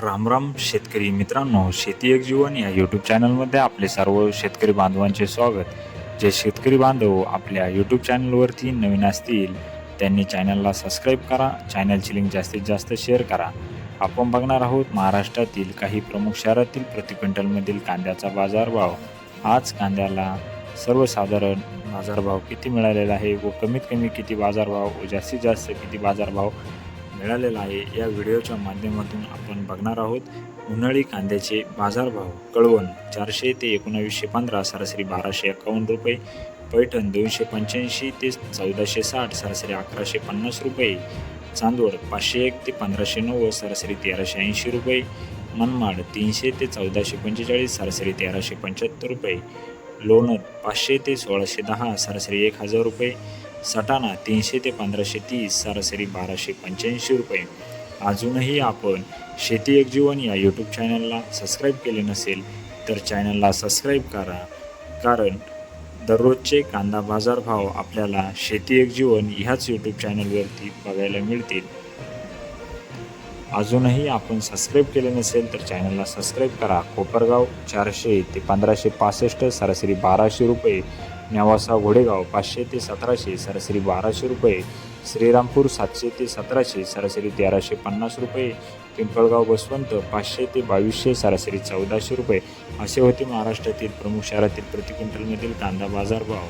रामराम शेतकरी मित्रांनो शेती एक जीवन या यूट्यूब चॅनलमध्ये आपले सर्व शेतकरी बांधवांचे स्वागत. जे शेतकरी बांधव आपल्या यूट्यूब चॅनलवरती नवीन असतील त्यांनी चॅनलला सबस्क्राईब करा. चॅनलची लिंक जास्तीत जास्त शेअर करा. आपण बघणार आहोत महाराष्ट्रातील काही प्रमुख शहरातील प्रति क्विंटलमधील कांद्याचा बाजारभाव. आज कांद्याला सर्वसाधारण बाजारभाव किती मिळालेला आहे व कमीत कमी किती बाजारभाव व जास्तीत जास्त किती बाजारभाव मिळालेला आहे. या व्हिडिओच्या माध्यमातून आपण बघणार आहोत उन्हाळी कांद्याचे बाजारभाव कळवण चारशे ते एकोणावीसशे पंधरा सरासरी बाराशे एकावन्न रुपये पैठण दोनशे पंच्याऐंशी ते चौदाशे साठ सरासरी अकराशे पन्नास रुपये चांदवड पाचशे एक ते पंधराशे नव्वद सरासरी तेराशे ऐंशी रुपये मनमाड तीनशे ते चौदाशे पंचेचाळीस सरासरी तेराशे पंच्याहत्तर रुपये लोणंद पाचशे ते सोळाशे दहा सरासरी एक हजार रुपये सटाणा तीनशे ते पंधराशे तीस सरासरी बाराशे पंच्याऐंशी रुपये. अजूनही आपण शेती एक जीवन या यूट्यूब चॅनलला सबस्क्राईब केले नसेल तर चॅनलला सबस्क्राईब करा. कारण दररोजचे कांदा बाजारभाव आपल्याला शेती एक जीवन ह्याच यूट्यूब चॅनलवरती बघायला मिळतील. अजूनही आपण सबस्क्राईब केले नसेल तर चॅनलला सबस्क्राईब करा. कोपरगाव चारशे ते पंधराशे पासष्ट सरासरी बाराशे रुपये. नेवासा घोडेगाव पाचशे ते सतराशे सरासरी बाराशे रुपये श्रीरामपूर सातशे ते सतराशे सरासरी तेराशे पन्नास रुपये पिंपळगाव बसवंत पाचशे ते बावीसशे सरासरी चौदाशे रुपये. असे होते महाराष्ट्रातील प्रमुख शहरातील प्रति क्विंटलमधील कांदा बाजारभाव